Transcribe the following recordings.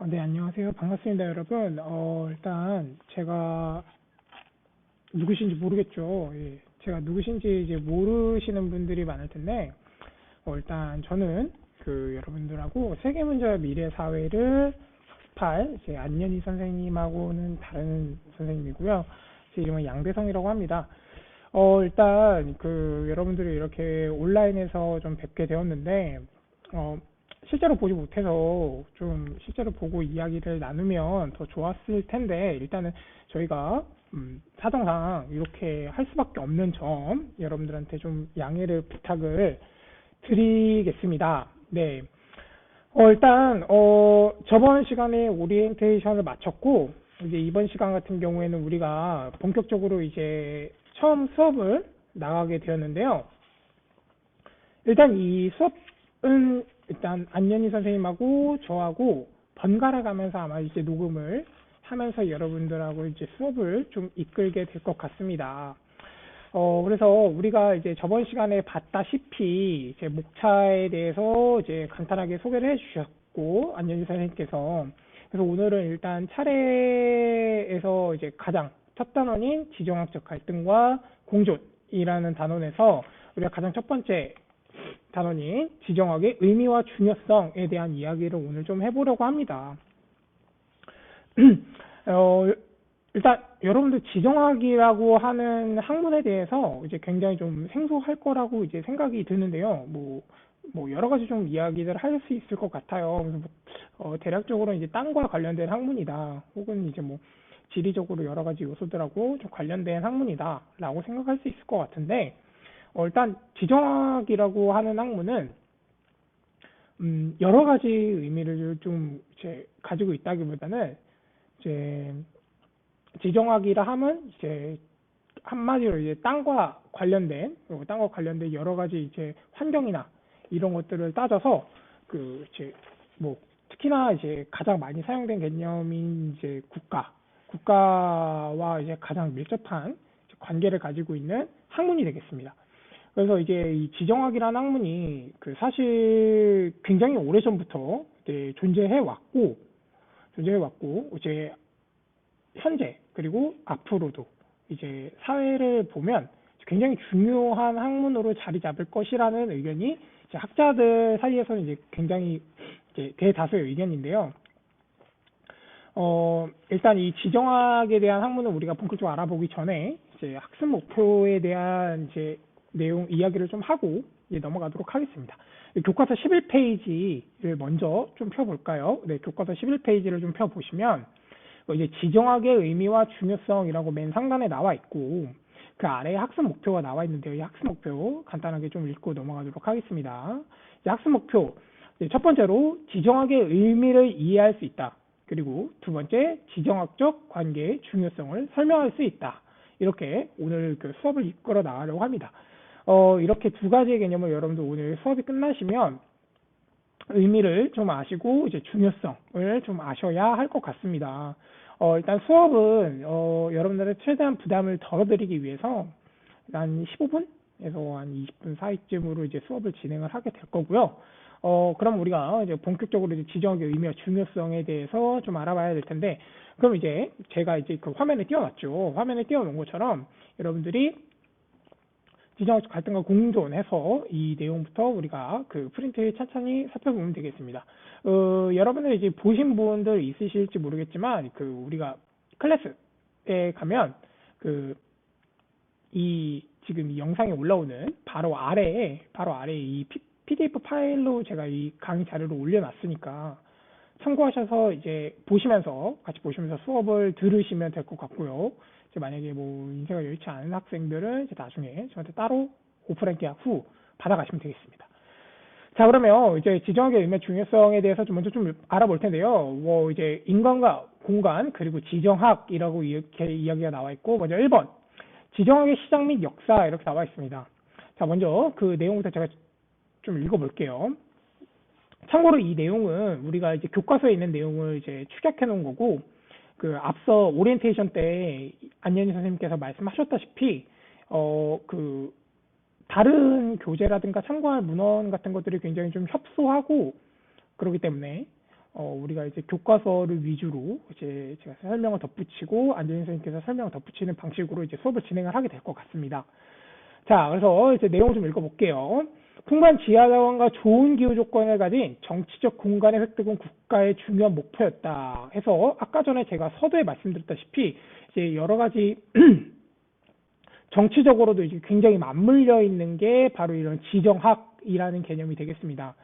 어, 네, 안녕하세요. 반갑습니다, 여러분. 어, 일단 제가 누구신지 모르겠죠. 예, 제가 누구신지 이제 모르시는 분들이 많을 텐데, 어, 일단 저는 그 여러분들하고 세계문제와 미래 사회를 학습할 제 안연희 선생님하고는 다른 선생님이고요. 제 이름은 양대성이라고 합니다. 어, 일단 그 여러분들이 이렇게 온라인에서 좀 뵙게 되었는데, 어, 실제로 보지 못해서 좀 실제로 보고 이야기를 나누면 더 좋았을 텐데 일단은 저희가 음, 사정상 이렇게 할 수밖에 없는 점 여러분들한테 좀 양해를 부탁을 드리겠습니다. 네. 어, 일단 어, 저번 시간에 오리엔테이션을 마쳤고 이제 이번 시간 같은 경우에는 우리가 본격적으로 이제 처음 수업을 나가게 되었는데요. 일단 이 수업은 일단 안연희 선생님하고 저하고 번갈아 가면서 아마 이제 녹음을 하면서 여러분들하고 이제 수업을 좀 이끌게 될 것 같습니다. 어, 그래서 우리가 이제 저번 시간에 봤다시피 이제 목차에 대해서 이제 간단하게 소개를 해 주셨고, 안연희 선생님께서. 그래서 오늘은 일단 차례에서 이제 가장 첫 단원인 지정학적 갈등과 공존이라는 단원에서 우리가 가장 첫 번째 단원인 지정학의 의미와 중요성에 대한 이야기를 오늘 좀 해보려고 합니다. 어, 일단 여러분들 지정학이라고 하는 학문에 대해서 이제 굉장히 좀 생소할 거라고 이제 생각이 드는데요. 뭐, 뭐 여러 가지 좀 이야기를 할 수 있을 것 같아요. 뭐, 어, 대략적으로 이제 땅과 관련된 학문이다. 혹은 이제 뭐 지리적으로 여러 가지 요소들하고 좀 관련된 학문이다라고 생각할 수 있을 것 같은데 어, 일단 지정학이라고 하는 학문은 음, 여러 가지 의미를 좀 이제 가지고 있다기보다는 이제 지정학이라 하면 이제 한마디로 이제 땅과 관련된 그리고 땅과 관련된 여러 가지 이제 환경이나 이런 것들을 따져서 그 이제 뭐 특히나 이제 가장 많이 사용된 개념인 이제 국가 국가와 이제 가장 밀접한 관계를 가지고 있는 학문이 되겠습니다. 그래서 이제 이 지정학이라는 학문이 그 사실 굉장히 오래 전부터 존재해 왔고 존재해 왔고 이제 현재 그리고 앞으로도 이제 사회를 보면 굉장히 중요한 학문으로 자리 잡을 것이라는 의견이 학자들 사이에서는 이제 굉장히 이제 대다수의 의견인데요. 어, 일단 이 지정학에 대한 학문을 우리가 본격적으로 알아보기 전에 이제 학습 목표에 대한 이제 내용 이야기를 좀 하고 이제 넘어가도록 하겠습니다. 교과서 11페이지를 먼저 좀 펴볼까요? 네, 교과서 11페이지를 좀 펴보시면 뭐 이제 지정학의 의미와 중요성이라고 맨 상단에 나와 있고 그 아래에 학습 목표가 나와 있는데요. 이 학습 목표 간단하게 좀 읽고 넘어가도록 하겠습니다. 학습 목표 첫 번째로 지정학의 의미를 이해할 수 있다. 그리고 두 번째 지정학적 관계의 중요성을 설명할 수 있다. 이렇게 오늘 그 수업을 이끌어 나가려고 합니다. 어, 이렇게 두 가지의 개념을 여러분들 오늘 수업이 끝나시면 의미를 좀 아시고 이제 중요성을 좀 아셔야 할 것 같습니다. 어, 일단 수업은 어, 여러분들의 최대한 부담을 덜어드리기 위해서 한 15분에서 한 20분 사이쯤으로 이제 수업을 진행을 하게 될 거고요. 어, 그럼 우리가 이제 본격적으로 이제 지정학의 의미와 중요성에 대해서 좀 알아봐야 될 텐데, 그럼 이제 제가 이제 그 화면에 띄워놨죠. 화면에 띄워놓은 것처럼 여러분들이 지정학적 갈등과 공존해서 이 내용부터 우리가 그 프린트에 천천히 살펴보면 되겠습니다. 어, 여러분들 이제 보신 분들 있으실지 모르겠지만 그 우리가 클래스에 가면 그 이 지금 이 영상에 올라오는 바로 아래에 바로 아래에 이 PDF 파일로 제가 이 강의 자료를 올려놨으니까 참고하셔서 이제 보시면서 같이 보시면서 수업을 들으시면 될 것 같고요. 만약에 뭐 인쇄가 여의치 않은 학생들은 이제 나중에 저한테 따로 오프라인 계약 후 받아가시면 되겠습니다. 자 그러면 이제 지정학의 의미 중요성에 대해서 좀 먼저 좀 알아볼 텐데요. 뭐 이제 인간과 공간 그리고 지정학이라고 이렇게 이야기가 나와 있고 먼저 1번 지정학의 시작 및 역사 이렇게 나와 있습니다. 자 먼저 그 내용부터 제가 좀 읽어볼게요. 참고로 이 내용은 우리가 이제 교과서에 있는 내용을 이제 축약해 놓은 거고 그 앞서 오리엔테이션 때 안현희 선생님께서 말씀하셨다시피 어 그 다른 교재라든가 참고할 문헌 같은 것들이 굉장히 좀 협소하고 그렇기 때문에 어, 우리가 이제 교과서를 위주로 이제 제가 설명을 덧붙이고 안재인 선생님께서 설명을 덧붙이는 방식으로 이제 수업을 진행을 하게 될 것 같습니다. 자, 그래서 이제 내용을 좀 읽어볼게요. 풍부한 지하자원과 좋은 기후 조건을 가진 정치적 공간의 획득은 국가의 중요한 목표였다. 해서 아까 전에 제가 서두에 말씀드렸다시피 이제 여러 가지 정치적으로도 이제 굉장히 맞물려 있는 게 바로 이런 지정학이라는 개념이 되겠습니다.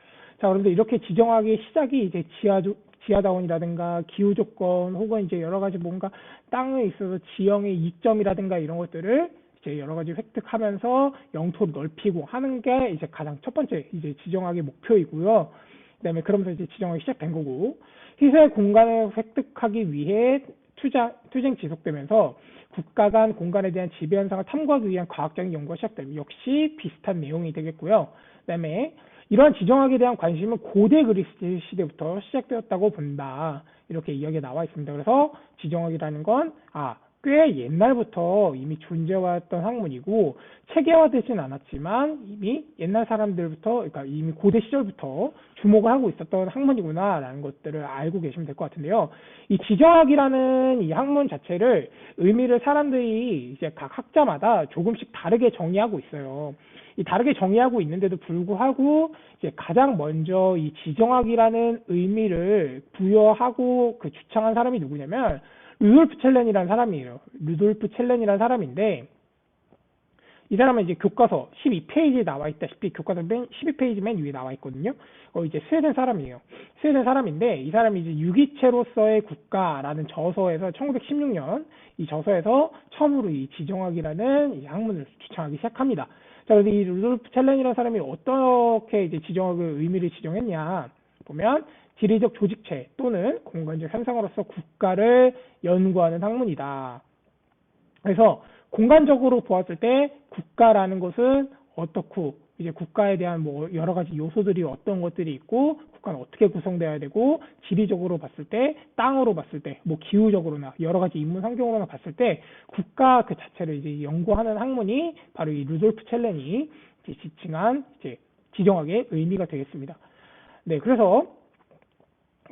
자, 그런데 이렇게 지정학의 시작이 이제 지하 지하자원이라든가 기후 조건 혹은 이제 여러 가지 뭔가 땅에 있어서 지형의 이점이라든가 이런 것들을 이제 여러 가지 획득하면서 영토를 넓히고 하는 게 이제 가장 첫 번째 이제 지정학의 목표이고요. 그다음에 그러면서 이제 지정학이 시작된 거고 희소의 공간을 획득하기 위해 투자 투쟁 지속되면서 국가 간 공간에 대한 지배 현상을 탐구하기 위한 과학적인 연구가 시작됩니다. 역시 비슷한 내용이 되겠고요. 그다음에 이러한 지정학에 대한 관심은 고대 그리스 시대부터 시작되었다고 본다. 이렇게 이야기가 나와 있습니다. 그래서 지정학이라는 건, 아, 꽤 옛날부터 이미 존재해왔던 학문이고 체계화되진 않았지만 이미 옛날 사람들부터 그러니까 이미 고대 시절부터 주목을 하고 있었던 학문이구나라는 것들을 알고 계시면 될 것 같은데요. 이 지정학이라는 이 학문 자체를 의미를 사람들이 이제 각 학자마다 조금씩 다르게 정의하고 있어요. 이 다르게 정의하고 있는데도 불구하고 이제 가장 먼저 이 지정학이라는 의미를 부여하고 그 주창한 사람이 누구냐면 루돌프 첼렌이라는 사람이에요. 루돌프 첼렌이라는 사람인데 이 사람은 이제 교과서 12페이지에 나와 있다시피 교과서 맨 12페이지 맨 위에 나와 있거든요. 어 이제 스웨덴 사람이에요. 스웨덴 사람인데 이 사람이 이제 유기체로서의 국가라는 저서에서 1916년 이 저서에서 처음으로 이 지정학이라는 이 학문을 주창하기 시작합니다. 자, 그래서 이 루돌프 첼렌이라는 사람이 어떻게 이제 지정학의 의미를 지정했냐 보면 지리적 조직체 또는 공간적 현상으로서 국가를 연구하는 학문이다. 그래서 공간적으로 보았을 때 국가라는 것은 어떻고 이제 국가에 대한 뭐 여러 가지 요소들이 어떤 것들이 있고 국가는 어떻게 구성되어야 되고 지리적으로 봤을 때 땅으로 봤을 때 뭐 기후적으로나 여러 가지 인문 환경으로나 봤을 때 국가 그 자체를 이제 연구하는 학문이 바로 이 루돌프 첼렌이 지칭한 이제 지정학의 의미가 되겠습니다. 네, 그래서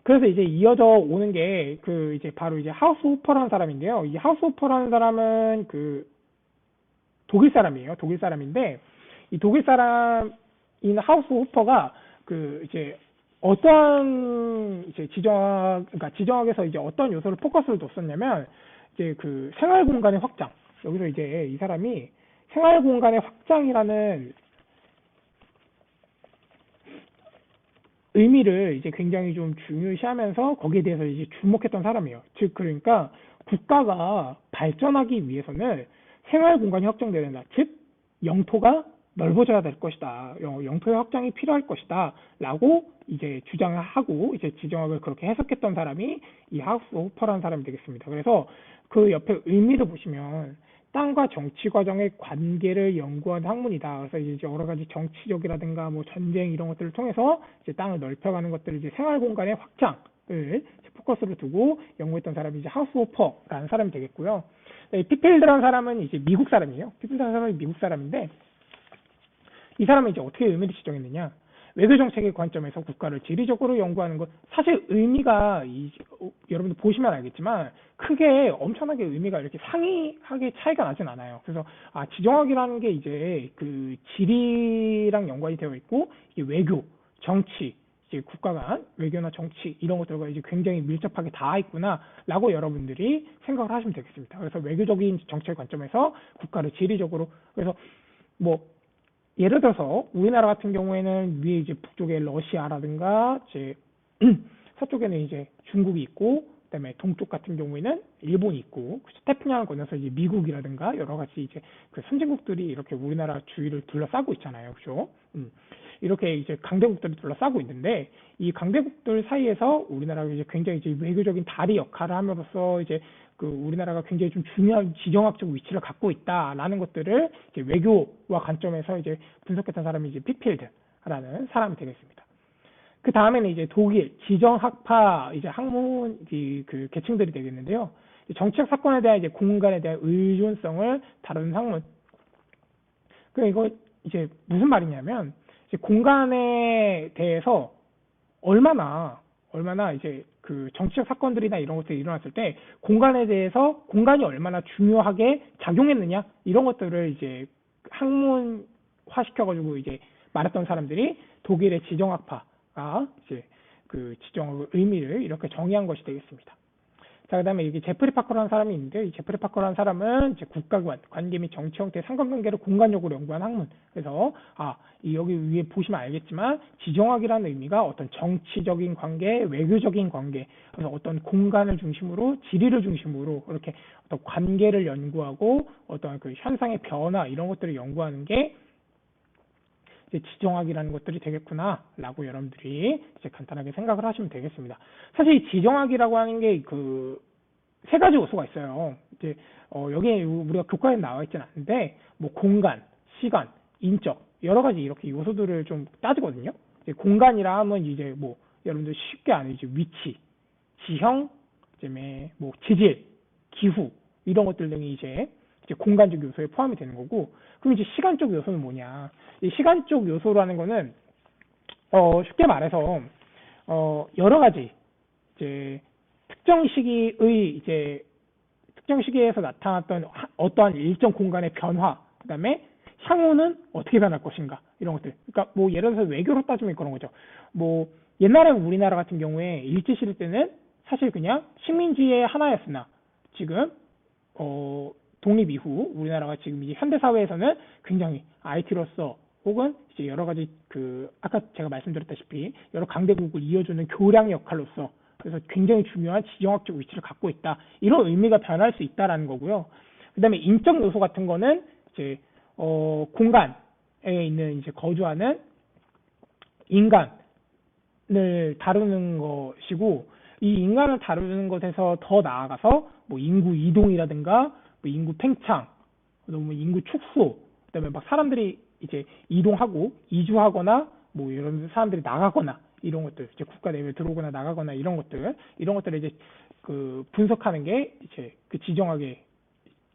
그래서 이제 이어져 오는 게 그 이제 바로 이제 하우스 호퍼라는 사람인데요. 이 하우스 호퍼라는 사람은 그 독일 사람이에요. 독일 사람인데 이 독일 사람인 하우스 호퍼가 그 이제 어떤 이제 지정학 그러니까 지정학에서 이제 어떤 요소를 포커스를 뒀었냐면 이제 그 생활 공간의 확장 여기서 이제 이 사람이 생활 공간의 확장이라는 의미를 이제 굉장히 좀 중요시하면서 거기에 대해서 이제 주목했던 사람이에요. 즉 그러니까 국가가 발전하기 위해서는 생활 공간이 확정돼야 된다. 즉 영토가 넓어져야 될 것이다. 영토의 확장이 필요할 것이다. 라고 이제 주장을 하고 이제 지정학을 그렇게 해석했던 사람이 이 하우스 호퍼라는 사람이 되겠습니다. 그래서 그 옆에 의미를 보시면 땅과 정치 과정의 관계를 연구한 학문이다. 그래서 이제 여러 가지 정치적이라든가 뭐 전쟁 이런 것들을 통해서 이제 땅을 넓혀가는 것들을 이제 생활 공간의 확장을 포커스로 두고 연구했던 사람이 이제 하우스 호퍼라는 사람이 되겠고요. 네, 피필드라는 사람은 이제 미국 사람이에요. 피필드라는 사람은 미국 사람인데 이 사람은 이제 어떻게 의미를 지정했느냐? 외교 정책의 관점에서 국가를 지리적으로 연구하는 것 사실 의미가 이, 어, 여러분들 보시면 알겠지만 크게 엄청나게 의미가 이렇게 상이하게 차이가 나진 않아요. 그래서 아 지정학이라는 게 이제 그 지리랑 연관이 되어 있고 이게 외교, 정치, 이제 국가 간 외교나 정치 이런 것들과 이제 굉장히 밀접하게 닿아 있구나라고 여러분들이 생각을 하시면 되겠습니다. 그래서 외교적인 정책 관점에서 국가를 지리적으로 그래서 뭐 예를 들어서 우리나라 같은 경우에는 위에 이제 북쪽에 러시아라든가 이제 서쪽에는 이제 중국이 있고 그다음에 동쪽 같은 경우에는 일본이 있고 태평양을 건너서 이제 미국이라든가 여러 가지 이제 그 선진국들이 이렇게 우리나라 주위를 둘러싸고 있잖아요, 그죠? 음. 이렇게 이제 강대국들이 둘러싸고 있는데 이 강대국들 사이에서 우리나라가 이제 굉장히 이제 외교적인 다리 역할을 함으로써 이제 그 우리나라가 굉장히 좀 중요한 지정학적 위치를 갖고 있다라는 것들을 이제 외교와 관점에서 이제 분석했던 사람이 이제 피필드라는 사람이 되겠습니다. 그 다음에는 이제 독일 지정학파 이제 학문 그 계층들이 되겠는데요. 정치적 사건에 대한 이제 공간에 대한 의존성을 다루는 학문. 그 이거 이제 무슨 말이냐면 이제 공간에 대해서 얼마나 얼마나 이제 그 정치적 사건들이나 이런 것들이 일어났을 때 공간에 대해서 공간이 얼마나 중요하게 작용했느냐 이런 것들을 이제 학문화 시켜가지고 이제 말했던 사람들이 독일의 지정학파가 이제 그 지정의 의미를 이렇게 정의한 것이 되겠습니다. 자, 그 다음에 여기 제프리 파커라는 사람이 있는데, 이 제프리 파커라는 사람은 이제 국가관, 관계 및 정치 형태의 상관관계를 공간적으로 연구한 학문. 그래서, 아, 이 여기 위에 보시면 알겠지만, 지정학이라는 의미가 어떤 정치적인 관계, 외교적인 관계, 그래서 어떤 공간을 중심으로, 지리를 중심으로, 이렇게 어떤 관계를 연구하고, 어떤 그 현상의 변화, 이런 것들을 연구하는 게, 지정학이라는 것들이 되겠구나라고 여러분들이 이제 간단하게 생각을 하시면 되겠습니다. 사실 이 지정학이라고 하는 게 그 세 가지 요소가 있어요. 이제 어 여기에 우리가 교과에 나와 있지는 않은데 뭐 공간, 시간, 인적 여러 가지 이렇게 요소들을 좀 따지거든요. 이제 공간이라 하면 이제 뭐 여러분들 쉽게 아는 이제 위치, 지형, 그다음에 뭐 지질, 기후 이런 것들 등이 이제 이제 공간적 요소에 포함이 되는 거고 그럼 이제 시간적 요소는 뭐냐? 이 시간적 요소라는 거는 어 쉽게 말해서 어 여러 가지 이제 특정 시기의 이제 특정 시기에서 나타났던 하- 어떠한 일정 공간의 변화 그다음에 향후는 어떻게 변할 것인가 이런 것들 그러니까 뭐 예를 들어서 외교로 따지면 그런 거죠 뭐 옛날에 우리나라 같은 경우에 일제 시대 때는 사실 그냥 식민지의 하나였으나 지금 어 독립 이후 우리나라가 지금 이제 현대 사회에서는 굉장히 IT로서 혹은 이제 여러 가지 그 아까 제가 말씀드렸다시피 여러 강대국을 이어주는 교량 역할로서 그래서 굉장히 중요한 지정학적 위치를 갖고 있다 이런 의미가 변할 수 있다라는 거고요. 그다음에 인적 요소 같은 거는 이제 어 공간에 있는 이제 거주하는 인간을 다루는 것이고 이 인간을 다루는 것에서 더 나아가서 뭐 인구 이동이라든가 뭐 인구 팽창, 그다음에 뭐 인구 축소, 그다음에 막 사람들이 이제 이동하고 이주하거나 뭐 이런 사람들이 나가거나 이런 것들 이제 국가 내외 들어오거나 나가거나 이런 것들 이런 것들을 이제 그 분석하는 게 이제 그 지정학의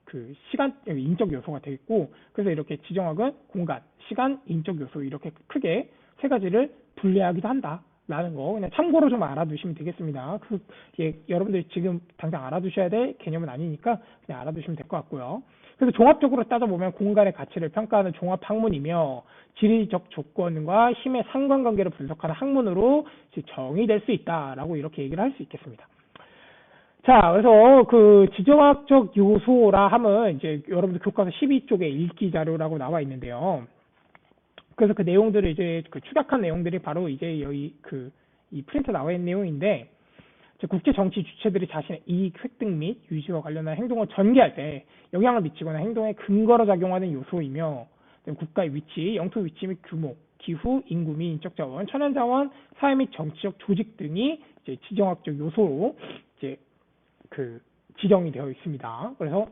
그 시간 인적 요소가 되겠고 그래서 이렇게 지정학은 공간, 시간, 인적 요소 이렇게 크게 세 가지를 분리하기도 한다 라는 거 그냥 참고로 좀 알아두시면 되겠습니다. 그 예, 여러분들 지금 당장 알아두셔야 될 개념은 아니니까 그냥 알아두시면 될 것 같고요. 그래서 종합적으로 따져보면 공간의 가치를 평가하는 종합 학문이며 지리적 조건과 힘의 상관관계를 분석하는 학문으로 정의될 수 있다라고 이렇게 얘기를 할 수 있겠습니다. 자, 그래서 그 지정학적 요소라 하면 이제 여러분들 교과서 12쪽에 읽기 자료라고 나와 있는데요. 그래서 그 내용들을 이제 그 축약한 내용들이 바로 이제 여기 그 이 프린트 나와 있는 내용인데 국제 정치 주체들이 자신의 이익 획득 및 유지와 관련한 행동을 전개할 때 영향을 미치거나 행동의 근거로 작용하는 요소이며 국가의 위치, 영토 위치 및 규모, 기후, 인구 및 인적 자원, 천연 자원, 사회 및 정치적 조직 등이 이제 지정학적 요소로 이제 그 지정이 되어 있습니다. 그래서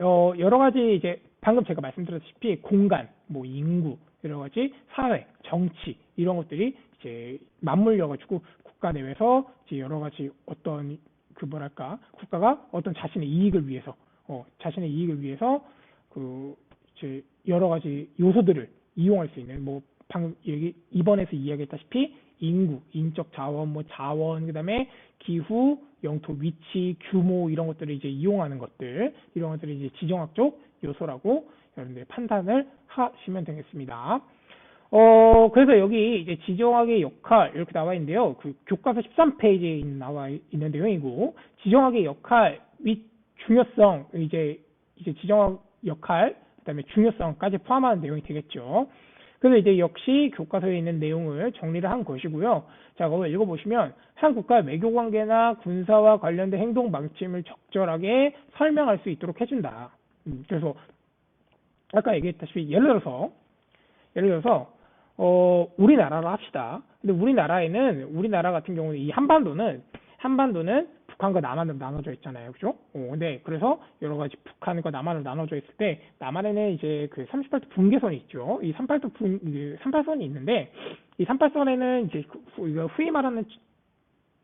어, 여러 가지 이제 방금 제가 말씀드렸다시피 공간, 뭐 인구, 여러 가지 사회, 정치 이런 것들이 이제 맞물려 가지고 국가 내에서 이제 여러 가지 어떤 그 뭐랄까 국가가 어떤 자신의 이익을 위해서 어, 자신의 이익을 위해서 그 이제 여러 가지 요소들을 이용할 수 있는 뭐 방금 여기 이번에서 이야기했다시피 인구, 인적 자원, 뭐 자원, 그다음에 기후, 영토 위치, 규모 이런 것들을 이제 이용하는 것들 이런 것들이 이제 지정학적 요소라고 여러분들 판단을 하시면 되겠습니다. 어 그래서 여기 이제 지정학의 역할 이렇게 나와 있는데요. 그 교과서 13페이지에 나와 있는 내용이고 지정학의 역할 및 중요성 이제 이제 지정학 역할 그 다음에 중요성까지 포함하는 내용이 되겠죠. 그래서 이제 역시 교과서에 있는 내용을 정리를 한 것이고요. 자, 그거 읽어보시면 한 국가의 외교 관계나 군사와 관련된 행동 방침을 적절하게 설명할 수 있도록 해준다. 음, 그래서 아까 얘기했다시피 예를 들어서 예를 들어서 어 우리나라로 합시다. 근데 우리나라에는 우리나라 같은 경우는 이 한반도는 한반도는 북한과 남한으로 나눠져 있잖아요. 그죠? 어, 근데 그래서 여러 가지 북한과 남한으로 나눠져 있을 때 남한에는 이제 그 38도 분계선이 있죠. 이 38도 분, 그 38선이 있는데 이 38선에는 이제 그 후- 후위 말하는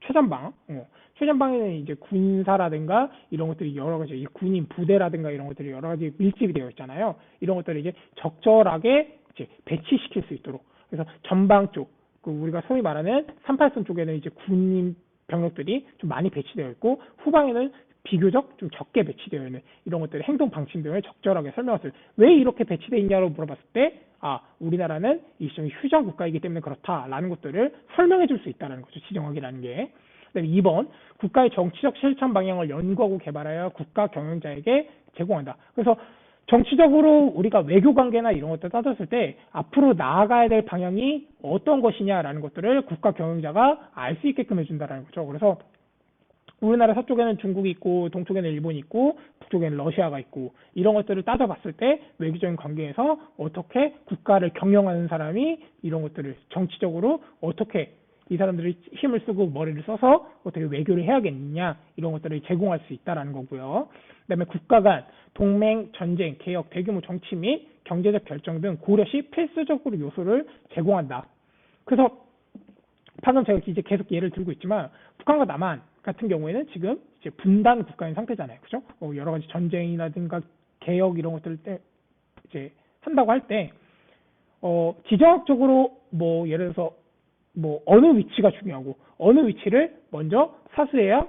최전방, 어, 최전방에는 이제 군사라든가 이런 것들이 여러 가지 이 군인 부대라든가 이런 것들이 여러 가지 밀집이 되어 있잖아요. 이런 것들을 이제 적절하게 이제 배치시킬 수 있도록 그래서 전방 쪽 그 우리가 소위 말하는 38선 쪽에는 이제 군인 병력들이 좀 많이 배치되어 있고 후방에는 비교적 좀 적게 배치되어 있는 이런 것들의 행동 방침 등을 적절하게 설명했어요. 왜 이렇게 배치되어 있냐고 물어봤을 때, 아, 우리나라는 일종의 휴전 국가이기 때문에 그렇다라는 것들을 설명해 줄 수 있다는 거죠. 지정학이라는 게. 그다음에 2번, 국가의 정치적 실천 방향을 연구하고 개발하여 국가 경영자에게 제공한다. 그래서 정치적으로 우리가 외교 관계나 이런 것들 따졌을 때 앞으로 나아가야 될 방향이 어떤 것이냐라는 것들을 국가 경영자가 알 수 있게끔 해준다라는 거죠. 그래서 우리나라 서쪽에는 중국이 있고 동쪽에는 일본이 있고 북쪽에는 러시아가 있고 이런 것들을 따져봤을 때 외교적인 관계에서 어떻게 국가를 경영하는 사람이 이런 것들을 정치적으로 어떻게 이 사람들이 힘을 쓰고 머리를 써서 어떻게 외교를 해야겠느냐 이런 것들을 제공할 수 있다라는 거고요. 그다음에 국가 간 동맹, 전쟁, 개혁, 대규모 정치 및 경제적 결정 등 고려 시 필수적으로 요소를 제공한다. 그래서 방금 제가 이제 계속 예를 들고 있지만 북한과 남한 같은 경우에는 지금 이제 분단 국가인 상태잖아요. 그죠? 어, 여러 가지 전쟁이라든가 개혁 이런 것들을 때 이제 한다고 할 때, 어, 지정학적으로 뭐 예를 들어서 뭐 어느 위치가 중요하고 어느 위치를 먼저 사수해야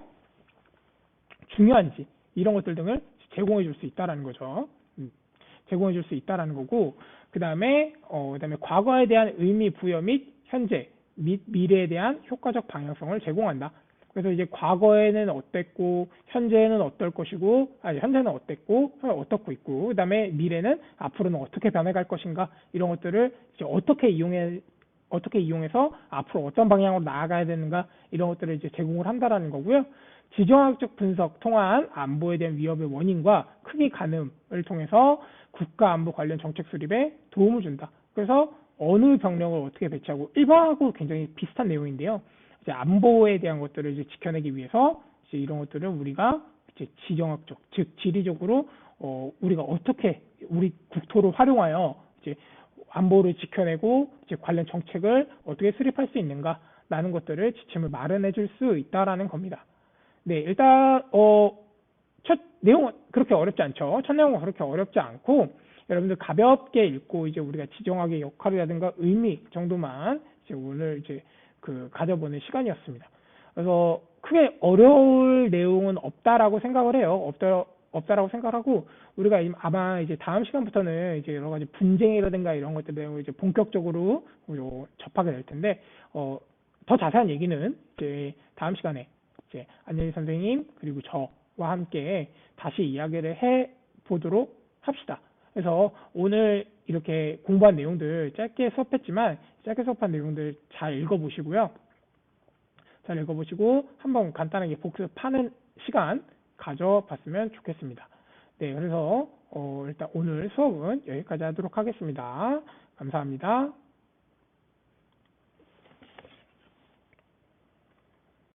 중요한지 이런 것들 등을 제공해 줄 수 있다라는 거죠. 음, 제공해 줄 수 있다라는 거고 그 다음에 어 그다음에 과거에 대한 의미 부여 및 현재 및 미래에 대한 효과적 방향성을 제공한다. 그래서 이제 과거에는 어땠고 현재는 어떨 것이고 아니 현재는 어땠고 어떻고 있고 그다음에 미래는 앞으로는 어떻게 변해갈 것인가 이런 것들을 이제 어떻게 이용해 어떻게 이용해서 앞으로 어떤 방향으로 나아가야 되는가 이런 것들을 이제 제공을 한다라는 거고요. 지정학적 분석 통한 안보에 대한 위협의 원인과 크기 가늠을 통해서 국가 안보 관련 정책 수립에 도움을 준다. 그래서 어느 병력을 어떻게 배치하고 일반하고 굉장히 비슷한 내용인데요. 이제 안보에 대한 것들을 이제 지켜내기 위해서 이제 이런 것들을 우리가 이제 지정학적 즉 지리적으로 어 우리가 어떻게 우리 국토를 활용하여 이제 안보를 지켜내고 이제 관련 정책을 어떻게 수립할 수 있는가라는 것들을 지침을 마련해 줄 수 있다라는 겁니다. 네, 일단 어, 첫 내용은 그렇게 어렵지 않죠. 첫 내용은 그렇게 어렵지 않고 여러분들 가볍게 읽고 이제 우리가 지정학의 역할이라든가 의미 정도만 이제 오늘 이제 그 가져보는 시간이었습니다. 그래서 크게 어려울 내용은 없다라고 생각을 해요. 없다 없다라고 생각하고 우리가 아마 이제 다음 시간부터는 이제 여러 가지 분쟁이라든가 이런 것들 내용을 이제 본격적으로 접하게 될 텐데 어, 더 자세한 얘기는 이제 다음 시간에 이제 안녕희 선생님 그리고 저와 함께 다시 이야기를 해 보도록 합시다. 그래서 오늘 이렇게 공부한 내용들 짧게 수업했지만 짧게 수업한 내용들 잘 읽어보시고요. 잘 읽어보시고 한번 간단하게 복습하는 시간 가져봤으면 좋겠습니다. 네, 그래서 어, 일단 오늘 수업은 여기까지 하도록 하겠습니다. 감사합니다.